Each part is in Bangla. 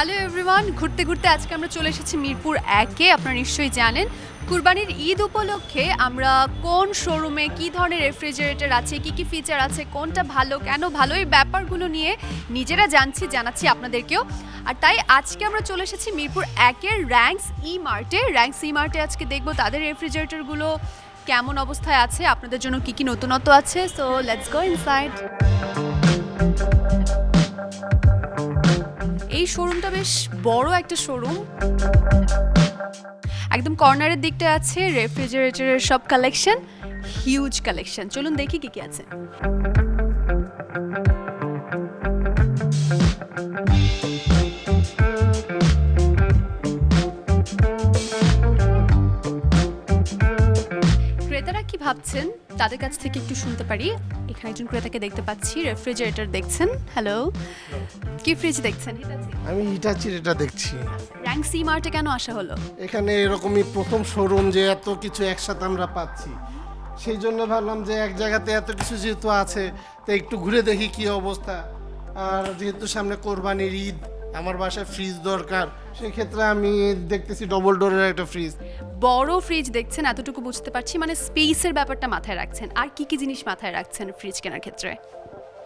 হ্যালো এভরিওয়ান, ঘুরতে ঘুরতে আজকে আমরা চলে এসেছি মিরপুর একে। আপনারা নিশ্চয়ই জানেন, কুরবানির ঈদ উপলক্ষে আমরা কোন শোরুমে কি ধরনের রেফ্রিজারেটর আছে, কি কি ফিচার আছে, কোনটা ভালো, কেন ভালো, এই ব্যাপারগুলো নিয়ে নিজেরা জানছি, জানাচ্ছি আপনাদেরকেও। আর তাই আজকে আমরা চলে এসেছি মিরপুর একের র্যাঙ্কস ই মার্টে র্যাঙ্কস ই মার্টে আজকে দেখব তাদের রেফ্রিজারেটরগুলো কেমন অবস্থায় আছে, আপনাদের জন্য কি কি নতুনত্ব আছে। সো লেটস গো ইনসাইড এই শোরুমটা বেশ বড় একটা শোরুম একদম কর্নারের দিকটা আছে রেফ্রিজারেটরের সব কালেকশন হিউজ কালেকশন চলুন দেখি কি কি আছে। ক্রেতারা কি ভাবছেন? তাদের কাছ থেকে একটু শুনতে পারি। এখানে একজন ক্রেতাকে দেখতে পাচ্ছি রেফ্রিজারেটর দেখছেন। হ্যালো কি ফ্রিজ দেখছেন? আমি হিটাচির এটা দেখছি। র্যাঙ্ক সি মার্টে কেন আসা হলো? এখানে এরকমই প্রথম শোরুম যে এত কিছু একসাথে আমরা পাচ্ছি। সেই জন্য ভাবলাম যে এক জায়গাতে এত কিছু যেহেতু আছে তো একটু ঘুরে দেখি কি অবস্থা। আর যেহেতু সামনে কোরবানির ঈদ আমার বাসায় ফ্রিজ দরকার। সেই ক্ষেত্রে আমি দেখতেছি ডবল ডোরের একটা ফ্রিজ বড় ফ্রিজ দেখছেন, এতটুকু বুঝতে পারছি। মানে স্পেসের ব্যাপারটা মাথায় রাখছেন। আর কি কি জিনিস মাথায় রাখছেন ফ্রিজ কেনার ক্ষেত্রে?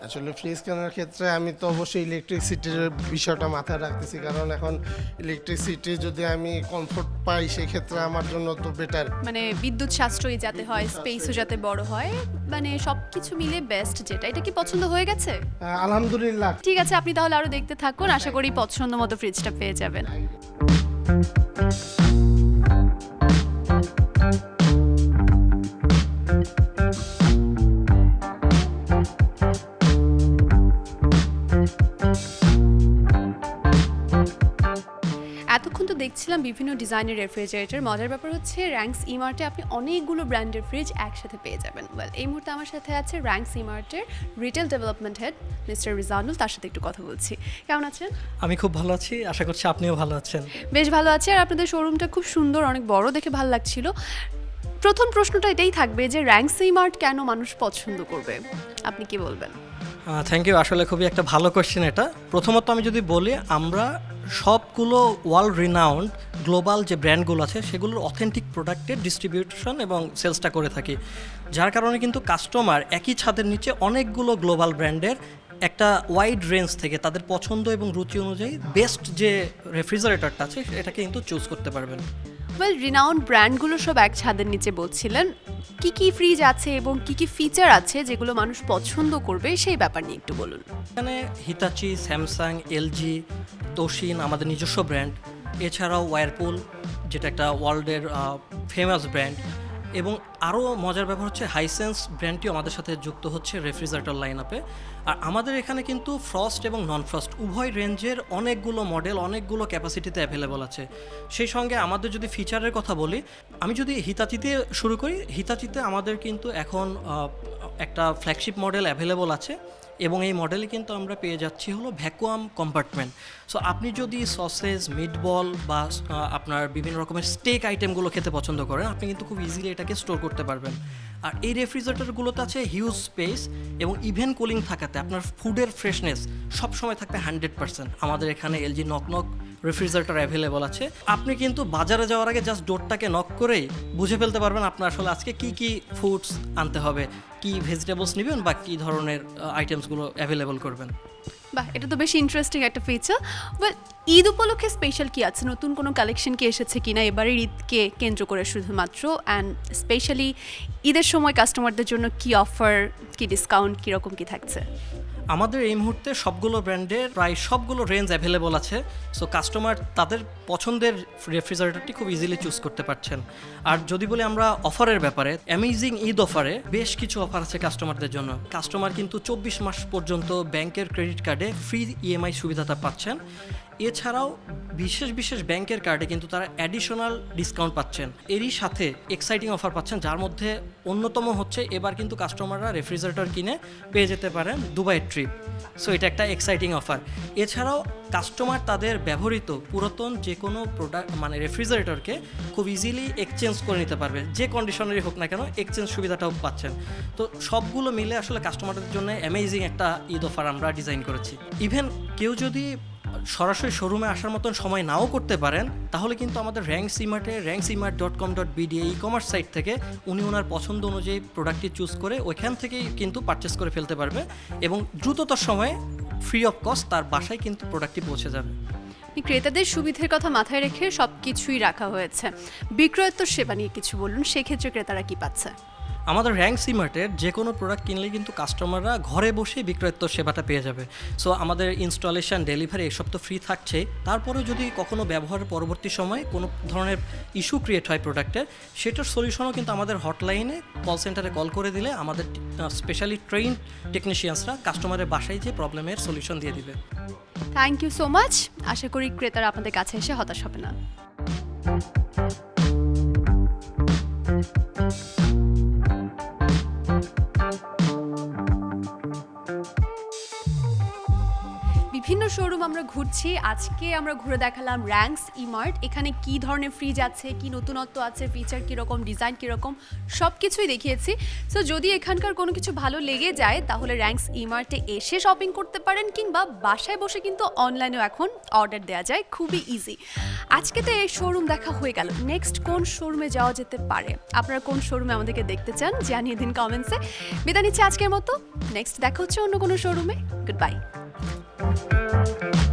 আসলে ফ্রিজ কেনার ক্ষেত্রে আমি তো অবশ্যই ইলেকট্রিসিটির বিষয়টা মাথায় রাখতেছি কারণ এখন ইলেকট্রিসিটি যদি আমি কমফোর্ট পাই সেক্ষেত্রে আমার জন্য তো বেটার মানে বিদ্যুৎ সাশ্রয়ী যাতে হয় স্পেসও যাতে বড় হয় মানে সবকিছু মিলে বেস্ট যেটা। এটা কি পছন্দ হয়ে গেছে? আলহামদুলিল্লাহ। ঠিক আছে আপনি তাহলে আরও দেখতে থাকুন। আশা করি পছন্দ মতো ফ্রিজটা পেয়ে যাবেন। দেখছিলাম বিভিন্ন ডিজাইনের রেফ্রিজারেটর মজার ব্যাপার হচ্ছে র্যাঙ্কস ইমার্টে আপনি অনেকগুলো ব্র্যান্ডের ফ্রিজ একসাথে পেয়ে যাবেন। ওয়েল এই মুহূর্তে আমার সাথে আছে ranks ইমার্টের retail development head mister Rezanul তার সাথে একটু কথা বলছি। কেমন আছেন? আমি খুব ভালো আছি। আশা করছি আপনিও ভালো আছেন। বেশ ভালো আছি। আর আপনাদের শোরুমটা খুব সুন্দর অনেক বড় দেখে ভালো লাগছিল। প্রথম প্রশ্নটা এটাই থাকবে যে র্যাঙ্কস ইমার্ট কেন মানুষ পছন্দ করবে? আপনি কি বলবেন? থ্যাংক ইউ আসলে খুবই একটা ভালো কোয়েশ্চেন এটা। প্রথমত আমি যদি বলি আমরা সবগুলো ওয়ার্ল্ড রিনাউন্ড গ্লোবাল যে ব্র্যান্ডগুলো আছে, সেগুলোর অথেন্টিক প্রোডাক্টের ডিস্ট্রিবিউশন এবং সেলসটা করে থাকি। যার কারণে কিন্তু কাস্টমার একই ছাদের নিচে অনেকগুলো গ্লোবাল ব্র্যান্ডের একটা ওয়াইড রেঞ্জ থেকে তাদের পছন্দ এবং রুচি অনুযায়ী বেস্ট যে রেফ্রিজারেটরটা আছে এটাকে কিন্তু চুজ করতে পারবেন। ওয়েল রিনাউন্ড ব্র্যান্ডগুলো সব এক ছাদের নিচে বলছিলেন, কি কি ফ্রিজ আছে এবং কি কি ফিচার আছে যেগুলো মানুষ পছন্দ করবে, সেই ব্যাপার নিয়ে একটু বলুন। এখানে হিতাচি স্যামসাং এলজি তোশিন আমাদের নিজস্ব ব্র্যান্ড এছাড়াও ওয়ারপুল যেটা একটা ওয়ার্ল্ডের ফেমাস ব্র্যান্ড এবং আরও মজার ব্যাপার হচ্ছে হাইসেন্স ব্র্যান্ডটিও আমাদের সাথে যুক্ত হচ্ছে রেফ্রিজারেটর লাইন আপে আর আমাদের এখানে কিন্তু ফ্রস্ট এবং নন ফ্রস্ট উভয় রেঞ্জের অনেকগুলো মডেল অনেকগুলো ক্যাপাসিটিতে অ্যাভেলেবল আছে। সেই সঙ্গে আমাদের যদি ফিচারের কথা বলি, আমি যদি হিতাচিতে শুরু করি হিতাচিতে আমাদের কিন্তু এখন একটা ফ্ল্যাগশিপ মডেল অ্যাভেলেবল আছে এবং এই মডেলে কিন্তু আমরা পেয়ে যাচ্ছি হলো ভ্যাকুয়াম কম্পার্টমেন্ট সো আপনি যদি সসেজ মিটবল বা আপনার বিভিন্ন রকমের স্টেক আইটেমগুলো খেতে পছন্দ করেন, আপনি কিন্তু খুব ইজিলি এটাকে স্টোর করতে পারবেন। আর এই রেফ্রিজারেটরগুলোতে আছে হিউজ স্পেস এবং ইভেন কুলিং থাকাতে আপনার ফুডের ফ্রেশনেস সবসময় থাকবে হান্ড্রেড পার্সেন্ট আমাদের এখানে LG knock knock refrigerator available আছে। আপনি কিন্তু বাজারে যাওয়ার আগে জাস্ট ডোরটাকে নক করেই বুঝে ফেলতে পারবেন আপনার আসলে আজকে কি কি ফুডস আনতে হবে, কি ভেজিটেবলস নেবেন বা কী ধরনের আইটেমসগুলো অ্যাভেলেবল করবেন। বাহ, এটা তো বেশ ইন্টারেস্টিং একটা ফিচার বাট ঈদ উপলক্ষে স্পেশাল কি আছে? নতুন কোনো কালেকশন কি এসেছে কিনা? এবারের ঈদকে কেন্দ্র করে শুধুমাত্র অ্যান্ড স্পেশালি ঈদের সময় কাস্টমারদের জন্য কি অফার কি ডিসকাউন্ট কীরকম কি থাকছে? আমাদের এই মুহূর্তে সবগুলো ব্র্যান্ডের প্রায় সবগুলো রেঞ্জ অ্যাভেলেবল আছে। সো কাস্টমার তাদের পছন্দের রেফ্রিজারেটরটি খুব ইজিলি চুজ করতে পারছেন। আর যদি বলি আমরা অফারের ব্যাপারে অ্যামেজিং ঈদ অফারে বেশ কিছু অফার আছে কাস্টমারদের জন্য। কাস্টমার কিন্তু চব্বিশ মাস পর্যন্ত ব্যাংকের ক্রেডিট কার্ডে ফ্রি ইএমআই সুবিধাটা পাচ্ছেন। এছাড়াও বিশেষ বিশেষ ব্যাংকের কার্ডে কিন্তু তারা অ্যাডিশনাল ডিসকাউন্ট পাচ্ছেন। এরই সাথে এক্সাইটিং অফার পাচ্ছেন, যার মধ্যে অন্যতম হচ্ছে এবার কিন্তু কাস্টমাররা রেফ্রিজারেটর কিনে পেয়ে যেতে পারেন দুবাই ট্রিপ সো এটা একটা এক্সাইটিং অফার এছাড়াও কাস্টমার তাদের ব্যবহৃত পুরাতন যে কোনো প্রোডাক্ট মানে রেফ্রিজারেটরকে খুব ইজিলি এক্সচেঞ্জ করে নিতে পারবে। যে কন্ডিশনারি হোক না কেন এক্সচেঞ্জ সুবিধাটাও পাচ্ছেন। তো সবগুলো মিলে আসলে কাস্টমারদের জন্য অ্যামেজিং একটা ঈদ অফার আমরা ডিজাইন করেছি। ইভেন কেউ যদি সরাসরি শোরুমে আসার মতন সময় নাও করতে পারেন, তাহলে কিন্তু আমাদের rank সিমার্টে Rangs emart dot com dot BD e commerce site থেকে উনি ওনার পছন্দ অনুযায়ী প্রোডাক্টটি চুজ করে ওইখান থেকেই কিন্তু পারচেস করে ফেলতে পারবে এবং দ্রুততর সময়ে ফ্রি অফ কস্ট তার বাসায় কিন্তু প্রোডাক্টটি পৌঁছে যাবে। ক্রেতাদের সুবিধের কথা মাথায় রেখে সব কিছুই রাখা হয়েছে। বিক্রয়োত্তর সেবা নিয়ে কিছু বলুন, সেক্ষেত্রে ক্রেতারা কি পাচ্ছে? আমাদের র্যাঙ্ক সিমার্টের যে কোনো প্রোডাক্ট কিনলে কিন্তু কাস্টমাররা ঘরে বসে বিক্রয়ত্ব সেবাটা পেয়ে যাবে। সো আমাদের ইনস্টলেশন ডেলিভারি এসব তো ফ্রি থাকছে। তারপরেও যদি কখনো ব্যবহারের পরবর্তী সময় কোনো ধরনের ইস্যু ক্রিয়েট হয় প্রোডাক্টের সেটার সলিউশনও কিন্তু আমাদের হটলাইনে কল সেন্টারে কল করে দিলে আমাদের স্পেশালি ট্রেইন টেকনিশিয়ানসরা কাস্টমারের বাসায় যে প্রবলেমের সলিউশন দিয়ে দিবে। থ্যাংক ইউ সো মাচ আশা করি ক্রেতারা আপনাদের কাছে এসে হতাশ হবে না। বিভিন্ন শোরুম আমরা ঘুরছি। আজকে আমরা ঘুরে দেখালাম র্যাঙ্কস ইমার্ট এখানে কি ধরনের ফ্রিজ আছে, কি নতুনত্ব আছে ফিচার কীরকম ডিজাইন কীরকম সব কিছুই দেখিয়েছি। সো যদি এখানকার কোনো কিছু ভালো লেগে যায়, তাহলে র্যাঙ্কস ইমার্টে এসে শপিং করতে পারেন কিংবা বাসায় বসে কিন্তু অনলাইনেও এখন অর্ডার দেওয়া যায়। খুবই ইজি আজকে তো এই শোরুম দেখা হয়ে গেল। নেক্সট কোন শোরুমে যাওয়া যেতে পারে? আপনারা কোন শোরুমে আমাদেরকে দেখতে চান, জানিয়ে দিন কমেন্টসে বিদায় নিচ্ছি আজকের মতো। নেক্সট দেখা হচ্ছে অন্য কোনো শোরুমে গুড বাই Música